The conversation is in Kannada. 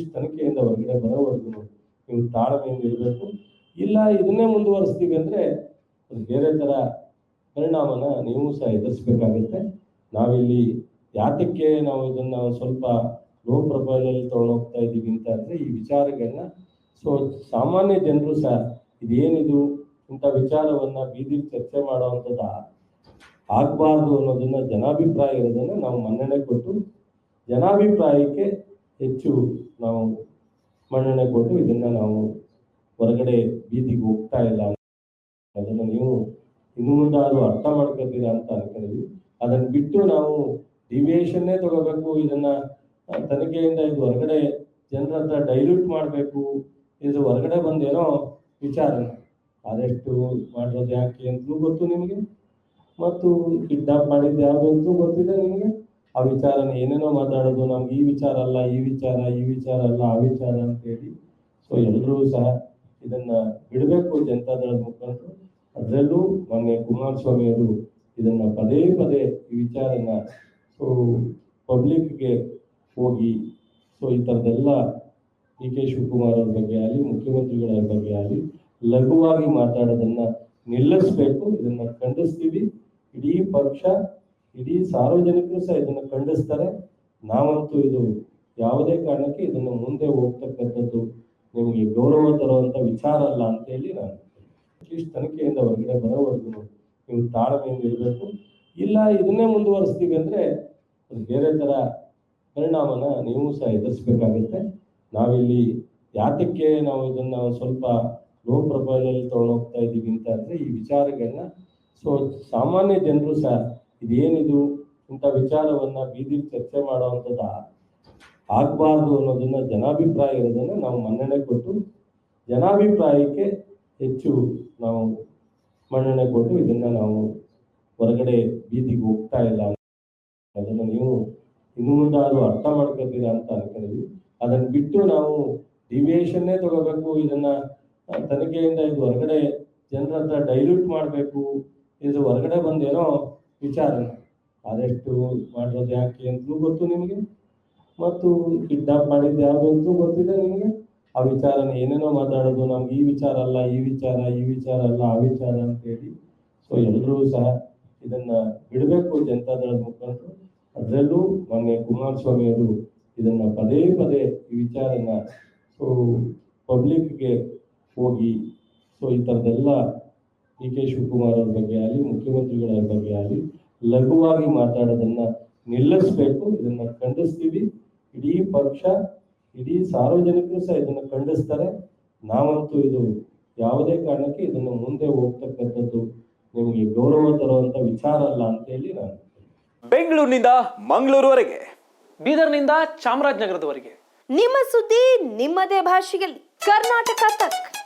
ಅಟ್ಲೀಸ್ಟ್ ತನಿಖೆಯಿಂದ ಹೊರಗಡೆ ಬರೋವರೆಗೂ ನೀವು ತಾಳ್ಮೆಯಿಂದ ಇರಬೇಕು. ಇಲ್ಲ, ಇದನ್ನೇ ಮುಂದುವರಿಸ್ತೀವಿ ಅಂದರೆ ಅದು ಬೇರೆ ಥರ ಪರಿಣಾಮನ ನೀವು ಸಹ ಎದುರಿಸ್ಬೇಕಾಗುತ್ತೆ. ನಾವಿಲ್ಲಿ ಯಾತಕ್ಕೆ ನಾವು ಇದನ್ನ ಸ್ವಲ್ಪ ಲೋ ಪ್ರೊಫೈಲಲ್ಲಿ ತೊಗೊಂಡೋಗ್ತಾ ಇದ್ದೀವಿ ಅಂತ ಅಂದರೆ ಈ ವಿಚಾರಗಳನ್ನ ಸೊ ಸಾಮಾನ್ಯ ಜನರು ಸಹ ಇದೇನಿದು ಇಂಥ ವಿಚಾರವನ್ನ ಬೀದಿ ಚರ್ಚೆ ಮಾಡುವಂಥದ್ದು ಆಗಬಾರ್ದು ಅನ್ನೋದನ್ನ ಜನಾಭಿಪ್ರಾಯ ಇರೋದನ್ನ ನಾವು ಮನ್ನಣೆ ಕೊಟ್ಟು ಜನಾಭಿಪ್ರಾಯಕ್ಕೆ ಹೆಚ್ಚು ನಾವು ಮನ್ನಣೆ ಕೊಟ್ಟು ಇದನ್ನ ನಾವು ಹೊರಗಡೆ ಬೀದಿಗೆ ಹೋಗ್ತಾ ಇಲ್ಲ ಅದನ್ನು ನೀವು ಇನ್ನು ಮುಂದಾದ್ರೂ ಅರ್ಥ ಮಾಡ್ಕೊತೀರಾ ಅಂತ ಅನ್ಕೊಂಡಿದ್ವಿ. ಅದನ್ನ ಬಿಟ್ಟು ನಾವು ಡಿವಿಯೇಷನ್ನೇ ತಗೋಬೇಕು. ಇದನ್ನ ತನಿಖೆಯಿಂದ ಇದು ಹೊರಗಡೆ ಜನರ ಹತ್ರ ಡೈಲ್ಯೂಟ್ ಮಾಡಬೇಕು. ಇದು ಹೊರಗಡೆ ಬಂದೇನೋ ವಿಚಾರ ಅದೆಷ್ಟು ಮಾಡೋದು ಯಾಕೆ ಅಂತಲೂ ಗೊತ್ತು ನಿಮಗೆ. ಮತ್ತು ಕಿಡ್ನಾಪ್ ಮಾಡಿದ್ದು ಯಾವುದು ಅಂತಲೂ ಗೊತ್ತಿದೆ ನಿಮಗೆ. ಆ ವಿಚಾರನ ಏನೇನೋ ಮಾತಾಡೋದು, ನಮ್ಗೆ ಈ ವಿಚಾರ ಅಲ್ಲ, ಈ ವಿಚಾರ ಈ ವಿಚಾರ ಅಲ್ಲ, ಆ ವಿಚಾರ ಅಂತ ಹೇಳಿ. ಸೊ ಎಲ್ಲರೂ ಸಹ ಇದನ್ನ ಬಿಡಬೇಕು ಜನತಾದಳದ ಮುಖಂಡರು. ಅದರಲ್ಲೂ ಮೊನ್ನೆ ಕುಮಾರಸ್ವಾಮಿ ಅವರು ಇದನ್ನ ಪದೇ ಪದೇ ಈ ವಿಚಾರನ ಸೊ ಪಬ್ಲಿಕ್ಗೆ ಹೋಗಿ ಸೊ ಈ ಥರದ್ದೆಲ್ಲ ಡಿ ಕೆ ಶಿವಕುಮಾರ್ ಅವ್ರ ಬಗ್ಗೆ ಆಗಲಿ, ಮುಖ್ಯಮಂತ್ರಿಗಳ ಬಗ್ಗೆ ಆಗಲಿ, ಲಘುವಾಗಿ ಮಾತಾಡೋದನ್ನ ನಿಲ್ಲಿಸ್ಬೇಕು. ಇದನ್ನ ಖಂಡಿಸ್ತೀವಿ. ಇಡೀ ಪಕ್ಷ ಇಡೀ ಸಾರ್ವಜನಿಕರು ಸಹ ಇದನ್ನು ಖಂಡಿಸ್ತಾರೆ. ನಾವಂತೂ ಇದು ಯಾವುದೇ ಕಾರಣಕ್ಕೆ ಇದನ್ನು ಮುಂದೆ ಹೋಗ್ತಕ್ಕಂಥದ್ದು ನಿಮಗೆ ಗೌರವ ತರುವಂತ ವಿಚಾರ ಅಲ್ಲ ಅಂತ ಹೇಳಿ ನಾನು ಅಟ್ಲೀಸ್ಟ್ ತನಿಖೆಯಿಂದ ಹೊರಗಡೆ ಬರೋವರೆಗೂ ನೀವು ತಾಳ್ಮೆಯಿಂದ ಇರಬೇಕು. ಇಲ್ಲ, ಇದನ್ನೇ ಮುಂದುವರಿಸ್ತೀವಿ ಅಂದ್ರೆ ಅದು ಬೇರೆ ತರ ಪರಿಣಾಮನ ನೀವು ಸಹ ಎದುರಿಸ್ಬೇಕಾಗುತ್ತೆ. ನಾವಿಲ್ಲಿ ಯಾತಕ್ಕೆ ನಾವು ಇದನ್ನ ಸ್ವಲ್ಪ ಲೋ ಪ್ರೊಫೈಲಲ್ಲಿ ತಗೊಂಡೋಗ್ತಾ ಇದ್ದೀವಿ ಅಂತ ಅಂದ್ರೆ ಈ ವಿಚಾರಗಳನ್ನ ಸೊ ಸಾಮಾನ್ಯ ಜನರು ಸಹ ಇದೇನಿದು? ಇಂಥ ವಿಚಾರವನ್ನ ಬೀದಿ ಚರ್ಚೆ ಮಾಡುವಂಥದ್ದು ಆಗಬಾರ್ದು ಅನ್ನೋದನ್ನ ಜನಾಭಿಪ್ರಾಯ ಇರೋದನ್ನ ನಾವು ಮನ್ನಣೆ ಕೊಟ್ಟು, ಜನಾಭಿಪ್ರಾಯಕ್ಕೆ ಹೆಚ್ಚು ನಾವು ಮನ್ನಣೆ ಕೊಟ್ಟು ಇದನ್ನ ನಾವು ಹೊರಗಡೆ ಬೀದಿಗೆ ಹೋಗ್ತಾ ಇಲ್ಲ ಅದನ್ನು ನೀವು ಇನ್ನು ಮುಂದಾದ್ರೂ ಅರ್ಥ ಮಾಡ್ಕೊತೀರಾ ಅಂತ ಅನ್ಕೊಂಡಿದ್ವಿ. ಅದನ್ನ ಬಿಟ್ಟು ನಾವು ಡಿವಿಯೇಷನ್ನೇ ತಗೋಬೇಕು, ಇದನ್ನ ತನಿಖೆಯಿಂದ ಇದು ಹೊರಗಡೆ ಜನರ ಹತ್ರ ಡೈಲ್ಯೂಟ್ ಮಾಡಬೇಕು, ಇದು ಹೊರಗಡೆ ಬಂದೇನೋ ವಿಚಾರನ ಅದೆಷ್ಟು ಮಾಡೋದು ಯಾಕೆ ಅಂತಲೂ ಗೊತ್ತು ನಿಮಗೆ. ಮತ್ತು ಕಿಡ್ನಾಪ್ ಮಾಡಿದ್ದು ಯಾವುದು ಅಂತಲೂ ಗೊತ್ತಿದೆ ನಿಮಗೆ. ಆ ವಿಚಾರನ ಏನೇನೋ ಮಾತಾಡೋದು, ನಮ್ಗೆ ಈ ವಿಚಾರ ಅಲ್ಲ, ಈ ವಿಚಾರ ಈ ವಿಚಾರ ಅಲ್ಲ, ಆ ವಿಚಾರ ಅಂತ ಹೇಳಿ. ಸೊ ಎಲ್ಲರೂ ಸಹ ಇದನ್ನ ಬಿಡಬೇಕು ಜನತಾದಳದ ಮುಖಂಡರು. ಅದರಲ್ಲೂ ಮೊನ್ನೆ ಕುಮಾರಸ್ವಾಮಿ ಅವರು ಇದನ್ನ ಪದೇ ಪದೇ ಈ ವಿಚಾರನ ಸೊ ಪಬ್ಲಿಕ್ಗೆ ಹೋಗಿ ಸೊ ಈ ಥರದ್ದೆಲ್ಲ ಡಿ ಕೆ ಶಿವಕುಮಾರ್ ಅವ್ರ ಬಗ್ಗೆ ಆಗಲಿ ಮುಖ್ಯಮಂತ್ರಿಗಳ ಬಗ್ಗೆ ಆಗಲಿ ಲಘುವಾಗಿ ಮಾತಾಡೋದನ್ನ ನಿಲ್ಲಿಸ್ಬೇಕು. ಇದನ್ನ ಖಂಡಿಸ್ತೀವಿ. ಇಡೀ ಪಕ್ಷ ಇಡೀ ಸಾರ್ವಜನಿಕರು ಸಹ ಇದನ್ನು ಖಂಡಿಸ್ತಾರೆ. ನಾವಂತೂ ಇದು ಯಾವುದೇ ಕಾರಣಕ್ಕೆ ಇದನ್ನು ಮುಂದೆ ಹೋಗ್ತಕ್ಕಂಥದ್ದು ನಿಮಗೆ ಗೌರವ ತರುವಂತ ವಿಚಾರ ಅಲ್ಲ ಅಂತ ಹೇಳಿ ನಾನು ಬೆಂಗಳೂರಿನಿಂದ ಮಂಗಳೂರುವರೆಗೆ ಬೀದರ್ನಿಂದ ಚಾಮರಾಜನಗರದವರೆಗೆ. ನಿಮ್ಮ ಸುದ್ದಿ ನಿಮ್ಮದೇ ಭಾಷೆಯಲ್ಲಿ. ಕರ್ನಾಟಕ ತಕ್.